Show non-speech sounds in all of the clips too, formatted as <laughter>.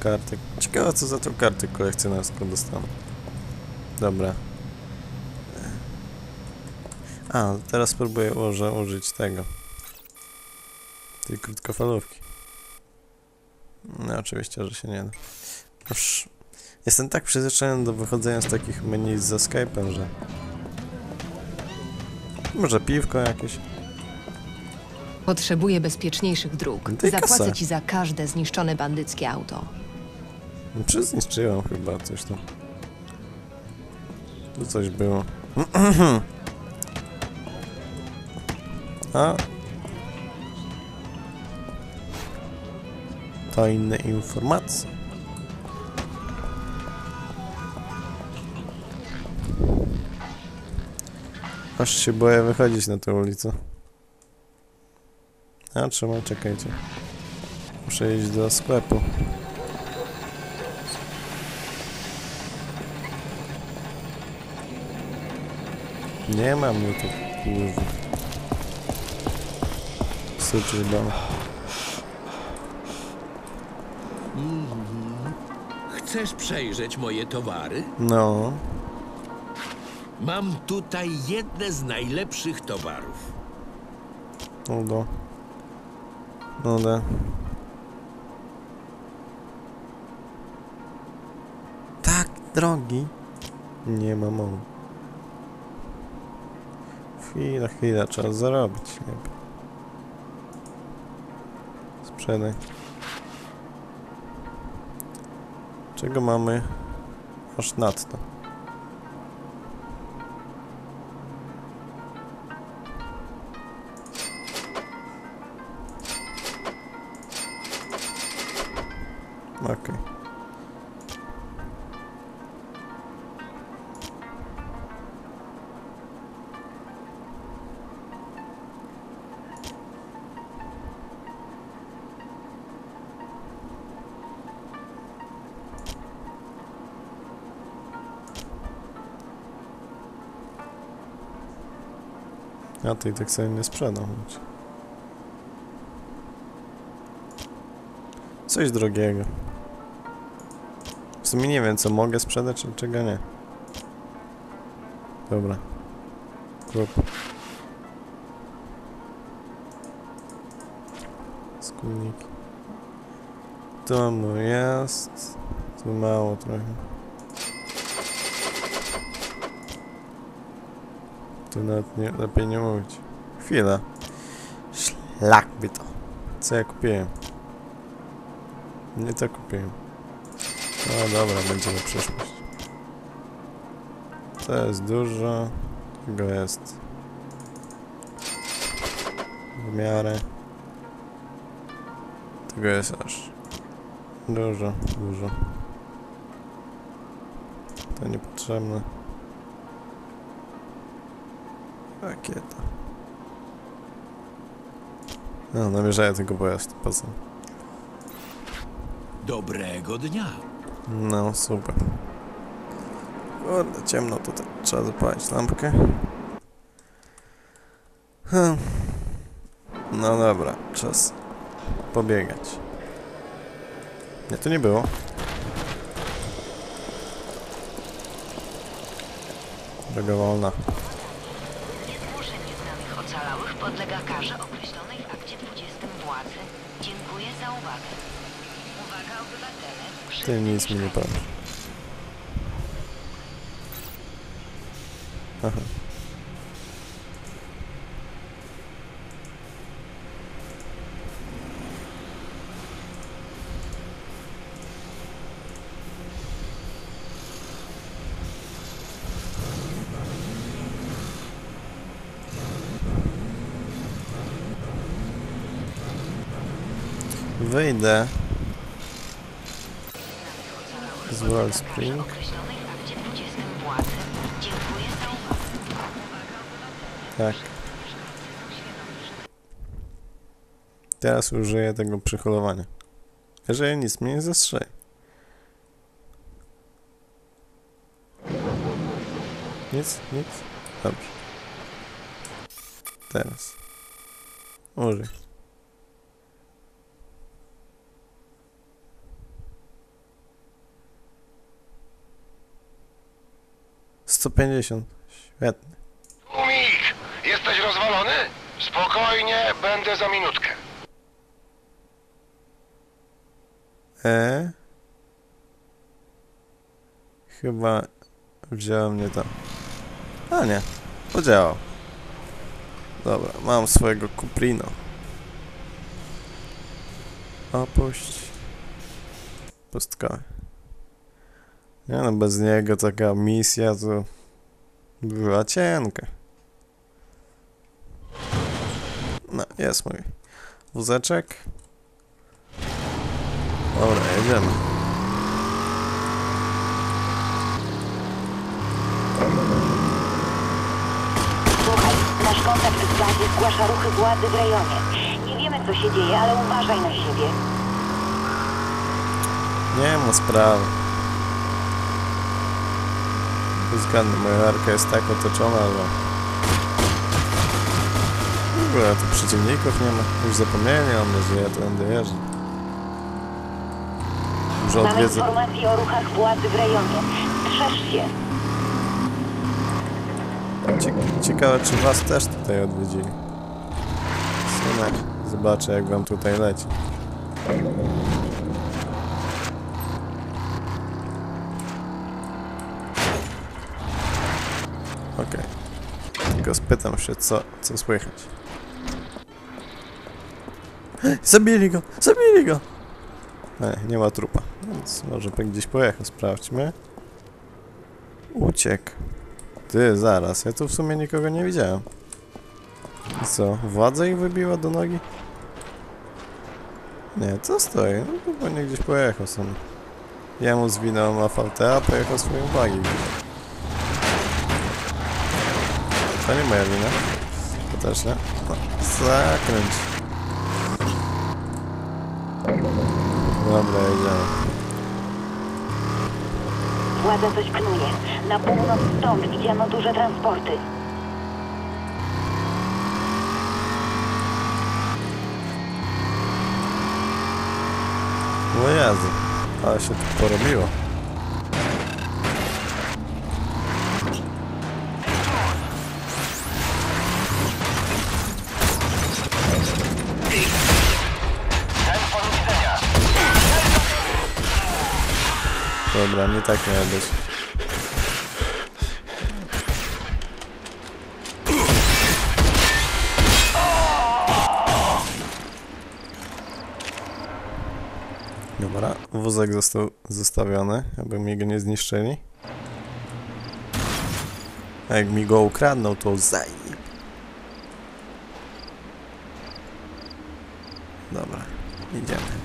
kartę. Ciekawe co za tą kartę kolekcjonerską dostanę. Dobra. A, teraz spróbuję może użyć tego. Tej krótkofalówki. No oczywiście, że się nie da. Już jestem tak przyzwyczajony do wychodzenia z takich menu z Escape'em, że... Może piwko jakieś? Potrzebuję bezpieczniejszych dróg. Zapłacę kasa. ci za każde zniszczone bandyckie auto. No, Czy zniszczyłem chyba coś tam. Tu coś było. <clears throat> A? Tajne informacje. Aż się boję wychodzić na tę ulicę. A trzeba, czekajcie. Muszę iść do sklepu. Nie mam mnie tu, kurwa. Suczy dom. Chcesz przejrzeć moje towary? No, Mam tutaj jedne z najlepszych towarów. no do. No da. Tak, drogi. Nie ma mowy. Chwila, chwila, trzeba zarobić lepiej. Sprzedaj. Czego mamy aż nadto? Okej. Ja tej tak sobie nie sprzedam. Coś drogiego. W sumie nie wiem, co mogę sprzedać, a czego nie. Dobra. Kup. Składniki. To mu jest. Tu mało trochę. Tu nawet nie, lepiej nie mówić. Chwila. Szlak by to. Co ja kupiłem? Nie to kupiłem. No dobra, będzie na przyszłość. To jest dużo. Tego jest. W miarę. Tego jest aż. Dużo, dużo. To niepotrzebne. Rakieta. No, namierzają tego pojazd. Po co? Dobrego dnia. No, super. Kurde, ciemno tutaj. Trzeba zapalić lampkę. Hmm. No dobra, czas pobiegać. Nie, to nie było. Droga wolna. Podlega karze określonej w akcie 20 władzy. Dziękuję za uwagę. Uwaga obywatele. Ty nic mi nie. Aha. Wyjdę z World Spring. Określonej w akcie 20 władzy. Dziękuję za uwagę. Tak. Teraz użyję tego przyholowania. Jeżeli nic mnie nie zastrzeli. Nic, nic. Dobrze. Teraz. Użyj. 150. Świetnie. Umik! Jesteś rozwalony? Spokojnie, będę za minutkę. E? Chyba wziąłem nie tam. A nie, podziałał. Dobra, mam swojego Kuprino. Opuść. Pustka. Nie no, bez niego taka misja to była cienka. No, jest mój wózeczek. Dobra, jedziemy. Słuchaj, nasz kontakt z bazy zgłasza ruchy władzy w rejonie. Nie wiemy, co się dzieje, ale uważaj na siebie. Nie ma sprawy. Zgadnę, moja arka jest tak otoczona, że... W ogóle tu przeciwników nie ma. Już zapomniałem, mam nadzieję, to będę jeżdżę. Może Mamy odwiedzę... informacje o ruchach władzy w rejonie. Strzeż się. Cie- Ciekawe, czy was też tutaj odwiedzili. Sumie zobaczę, jak wam tutaj leci. Okej. Tylko spytam się, co, co słychać. <gasps> Zabili go! Zabili go! Nie, nie ma trupa, więc może gdzieś pojechał. Sprawdźmy. Uciekł. Ty, zaraz, ja tu w sumie nikogo nie widziałem. I co, władza ich wybiła do nogi? Nie, co stoi? No chyba nie gdzieś pojechał sam. Jemu zwinął AVT, a pojechał swoją bagi To nie moja wina. To też nie. No, zakręć. Dobra, jedziemy. Władza coś knuje. Na północ stąd widziano duże transporty. O Jezu, ale się tu porobiło. Dobra, nie tak miało być. Dobra, wózek został zostawiony, aby mi go nie zniszczyli. A jak mi go ukradną, to zaj. Dobra, idziemy.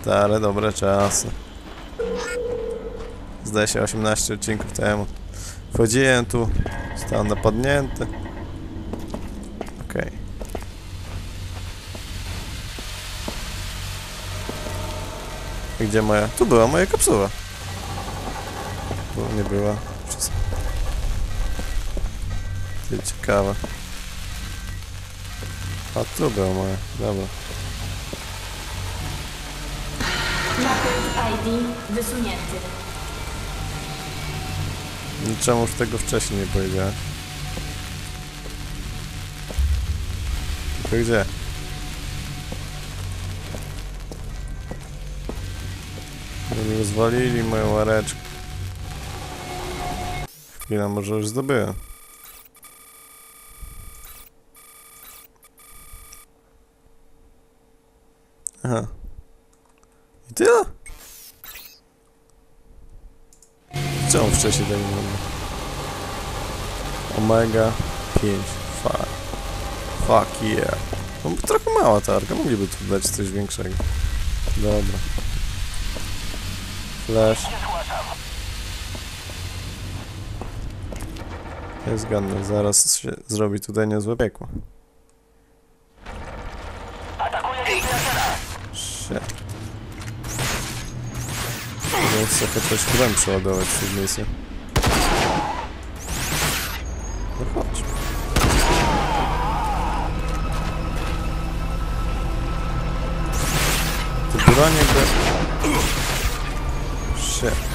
Stare, dobre czasy. Zdaje się 18 odcinków temu. Wchodziłem tu, zostałem napadnięty. Okej. Gdzie moja? Tu była moja kapsuła. Tu nie była. Ciekawe. A tu była moja. Dobra. ID wysunięty. Czemuż tego wcześniej nie powiedziałem? Tylko gdzie? Oni rozwalili moją łareczkę. Chwila, może już zdobyłem. Aha. I tyle? Czemu wcześniej tak nie było? Omega 5. Fuck. Fuck yeah. No, trochę mała targa, mogliby tu dać coś większego. Dobra. Flash. Jest zgadnę, zaraz się zrobi tutaj niezłe piekło. Muszę trochę też broń przeładować w tej misji. No chodź. Te broń jakby... Shit.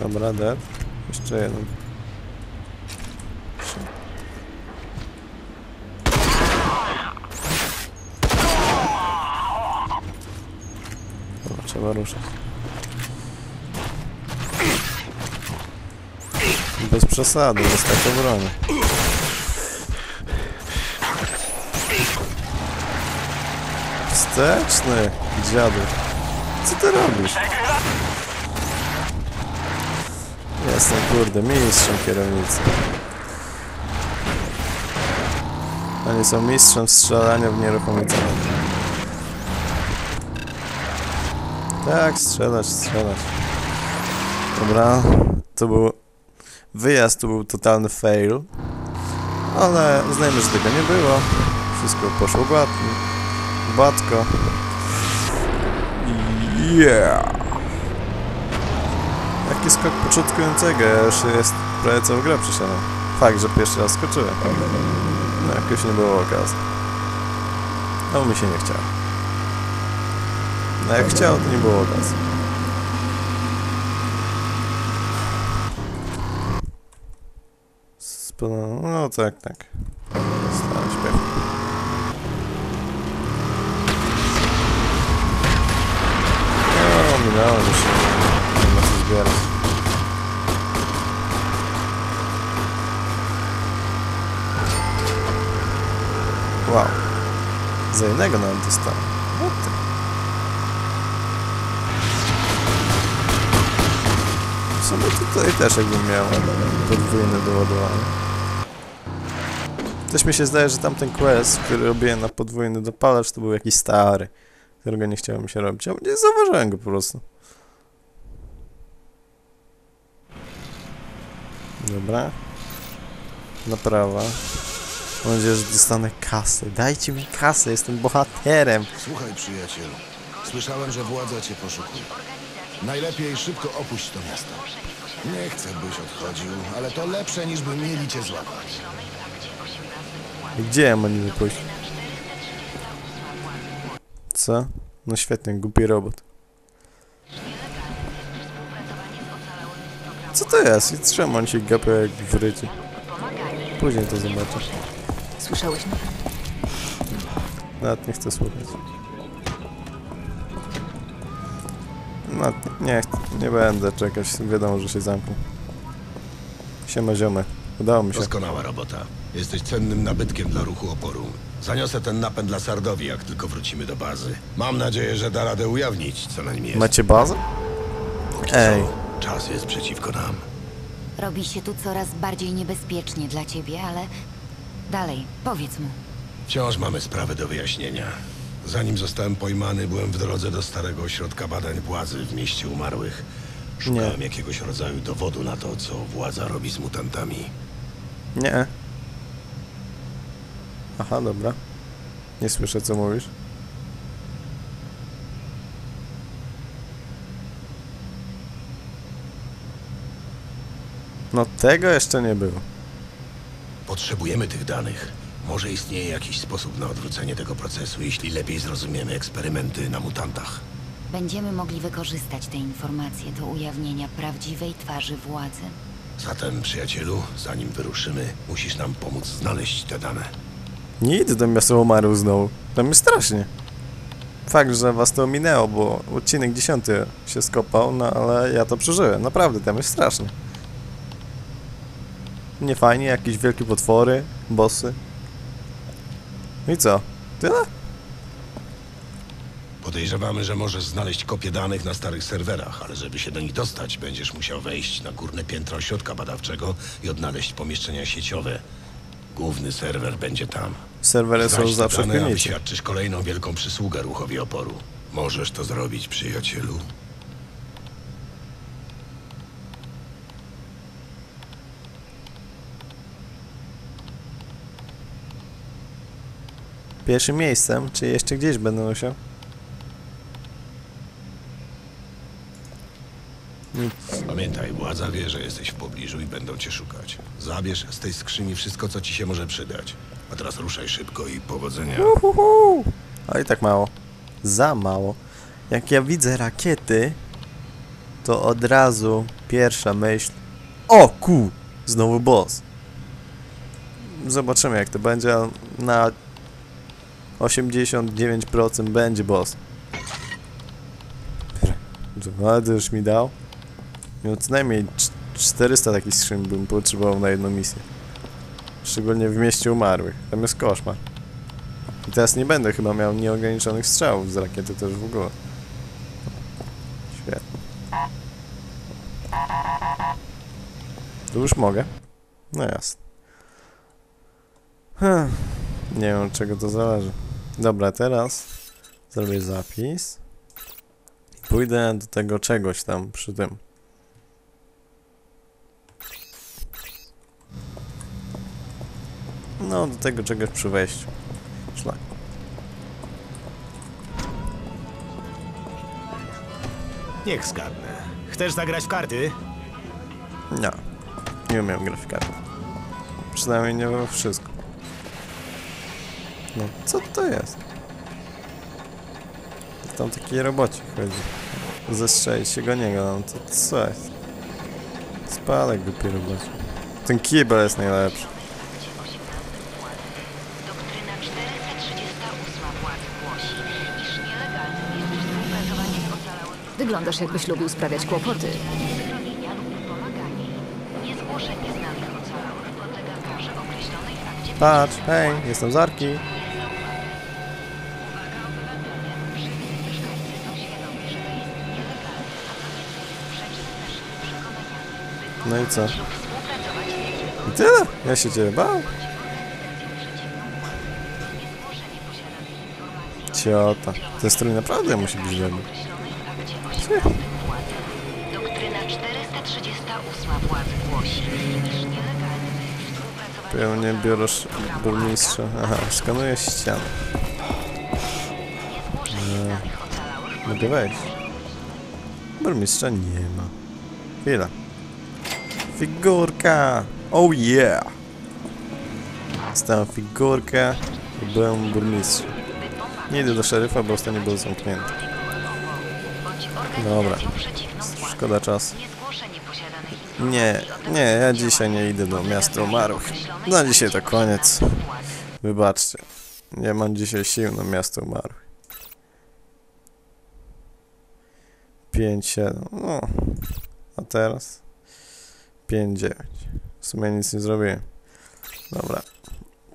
Dobra, dead. Jeszcze jeden. Trzeba ruszać. Bez przesady, jest tak obrony. Wsteczny, dziadu. Co ty robisz? Jestem, kurde, mistrzem kierownicy. Oni są mistrzem strzelania w nieruchomice. Tak, strzelać, strzelać. Dobra, to był wyjazd, to był totalny fail. Ale uznajmy, że tego nie było. Wszystko poszło gładko. Gładko. Yeah! Jaki skok początkującego, ja już jest prawie całą grę przeszedłem. Fakt, że pierwszy raz skoczyłem. No jakoś nie było okazji. No mi się nie chciało. No jak chciał, to nie było okazji. Spo- No tak, tak. Stałem. No, już. Nie ma. Wow. Za jednego nawet dostałem. Sumie tutaj też jakbym miał podwójne doładowanie. Też mi się zdaje, że tamten quest, który robiłem na podwójny dopalacz, to był jakiś stary, którego nie chciałem się robić. Ja nie zauważyłem go po prostu. Dobra. Naprawa. Mam nadzieję, że dostanę kasę. Dajcie mi kasę, jestem bohaterem. Słuchaj, przyjacielu. Słyszałem, że władza cię poszukuje. Najlepiej szybko opuść to miasto. Nie chcę, byś odchodził, ale to lepsze niż by mieli cię złapać. Gdzie ja mam niby pójść? Co? No świetnie, głupi robot. Co to jest? I czemu on się gapia jak w rycie? Później to zobaczę. Słyszałeś mnie? Nawet nie chcę słuchać. No, nie, nie będę czekać. Wiadomo, że się zamknę. Siema ziomek. Udało mi się. Doskonała robota. Jesteś cennym nabytkiem dla ruchu oporu. Zaniosę ten napęd dla Sardowi, jak tylko wrócimy do bazy. Mam nadzieję, że da radę ujawnić, co na nim jest. Macie bazę? Póki Ej. co, czas jest przeciwko nam. Robi się tu coraz bardziej niebezpiecznie dla ciebie, ale dalej, powiedz mu. Wciąż mamy sprawę do wyjaśnienia. Zanim zostałem pojmany, byłem w drodze do starego ośrodka badań władzy w mieście umarłych. Szukałem jakiegoś rodzaju dowodu na to, co władza robi z mutantami. Nie. Aha, dobra. Nie słyszę, co mówisz. No tego jeszcze nie było. Potrzebujemy tych danych. Może istnieje jakiś sposób na odwrócenie tego procesu, jeśli lepiej zrozumiemy eksperymenty na mutantach. Będziemy mogli wykorzystać te informacje do ujawnienia prawdziwej twarzy władzy. Zatem, przyjacielu, zanim wyruszymy, musisz nam pomóc znaleźć te dane. Nie idę do miasta umarł znowu. Tam jest strasznie. Fakt, że was to minęło, bo odcinek 10 się skopał, no ale ja to przeżyłem. Naprawdę, tam jest strasznie. Nie fajnie, jakieś wielkie potwory, bossy. I co? Tyle? Podejrzewamy, że możesz znaleźć kopię danych na starych serwerach, ale żeby się do nich dostać, będziesz musiał wejść na górne piętro ośrodka badawczego i odnaleźć pomieszczenia sieciowe. Główny serwer będzie tam. Serwery są Znajdź te zawsze w dane, a piwnicy. wyświadczysz kolejną wielką przysługę ruchowi oporu. Możesz to zrobić, przyjacielu. Pierwszym miejscem, czy jeszcze gdzieś będę musiał? Nic. Pamiętaj, władza wie, że jesteś w pobliżu i będą cię szukać. Zabierz z tej skrzyni wszystko, co ci się może przydać. A teraz ruszaj szybko i powodzenia. Uhuhu. A i tak mało. Za mało. Jak ja widzę rakiety, to od razu pierwsza myśl. O ku! Znowu boss. Zobaczymy jak to będzie, na 89% będzie boss. Ale już mi dał. Miał co najmniej cz- 400 takich skrzyń bym potrzebował na jedną misję. Szczególnie w mieście umarłych. Tam jest koszmar. I teraz nie będę chyba miał nieograniczonych strzałów z rakiety też w ogóle. Świetnie. Tu już mogę? No jasne. Hmm. Nie wiem od czego to zależy. Dobra, teraz zrobię zapis. I pójdę do tego czegoś tam przy tym. No, do tego czegoś przy wejściu. Szlak. Niech zgadnę. Chcesz zagrać w karty? Nie. Nie umiem grać w karty. Przynajmniej nie we wszystko. No, co to jest? Tam taki robocik chodzi. Zestrzelić się go niego, no to co jest? Spalę głupi robocik. Ten kibel jest najlepszy. Doktryna 438 władz głosi, iż nielegalnym jest współpracowanie z ocalałym Wyglądasz jakbyś lubił sprawiać kłopoty. schronienia lub pomaganie. Niezgłoszenie znanych ocalałych podlega karze określonej w akcie Patrz, hej, jestem z Arki. Mieszkańcy są świadomi, że to jest nielegalne, a co więcej, przeczy z naszymi przekonaniami. No i co? I tyle? Ja się ciebie bał. Ciota. Ten strój naprawdę musi być dobry. określonej w akcie 18 władzy. Doktryna 438 władzy głosi, iż nielegalnym jest współpracowanie Pełnie biorąc burmistrza. Aha, skanuję ścianę. Mogę wejść. Burmistrza nie ma. Chwila. Figurka! Oh yeah! Stałem figurkę i byłem burmistrzem. Nie idę do szeryfa, bo ostatnio był zamknięty. bądź Dobra. Szkoda posiadanych Nie, nie, ja dzisiaj nie idę do miasta umarłych. Na dzisiaj to koniec. Wybaczcie. Nie mam dzisiaj sił na miasto umarłych. 5, 7. No. A teraz? 5, 9. W sumie nic nie zrobiłem. Dobra.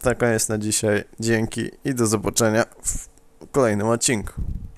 To koniec na dzisiaj. Dzięki i do zobaczenia w kolejnym odcinku.